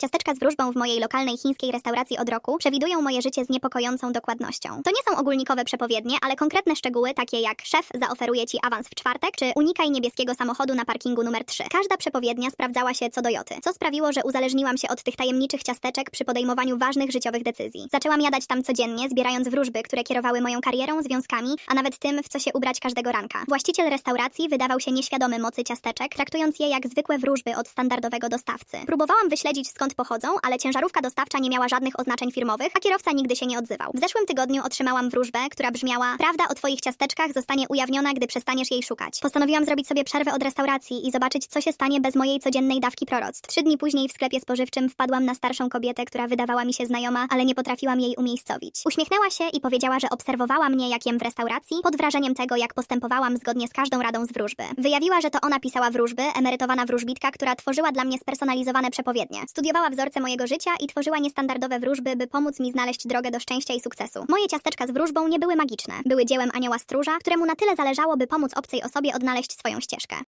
Ciasteczka z wróżbą w mojej lokalnej chińskiej restauracji od roku przewidują moje życie z niepokojącą dokładnością. To nie są ogólnikowe przepowiednie, ale konkretne szczegóły, takie jak szef zaoferuje ci awans w czwartek, czy unikaj niebieskiego samochodu na parkingu numer 3. Każda przepowiednia sprawdzała się co do joty, co sprawiło, że uzależniłam się od tych tajemniczych ciasteczek przy podejmowaniu ważnych życiowych decyzji. Zaczęłam jadać tam codziennie, zbierając wróżby, które kierowały moją karierą, związkami, a nawet tym, w co się ubrać każdego ranka. Właściciel restauracji wydawał się nieświadomy mocy ciasteczek, traktując je jak zwykłe wróżby od standardowego dostawcy. Próbowałam wyśledzić skąd pochodzą, ale ciężarówka dostawcza nie miała żadnych oznaczeń firmowych, a kierowca nigdy się nie odzywał. W zeszłym tygodniu otrzymałam wróżbę, która brzmiała: Prawda o twoich ciasteczkach zostanie ujawniona, gdy przestaniesz jej szukać. Postanowiłam zrobić sobie przerwę od restauracji i zobaczyć, co się stanie bez mojej codziennej dawki proroctw. Trzy dni później w sklepie spożywczym wpadłam na starszą kobietę, która wydawała mi się znajoma, ale nie potrafiłam jej umiejscowić. Uśmiechnęła się i powiedziała, że obserwowała mnie, jak jem w restauracji, pod wrażeniem tego, jak postępowałam zgodnie z każdą radą z wróżby. Wyjawiła, że to ona pisała wróżby, emerytowana wróżbitka, która tworzyła dla mnie spersonalizowane przepowiednie. Studiowała wzorce mojego życia i tworzyła niestandardowe wróżby, by pomóc mi znaleźć drogę do szczęścia i sukcesu. Moje ciasteczka z wróżbą nie były magiczne. Były dziełem anioła stróża, któremu na tyle zależało, by pomóc obcej osobie odnaleźć swoją ścieżkę.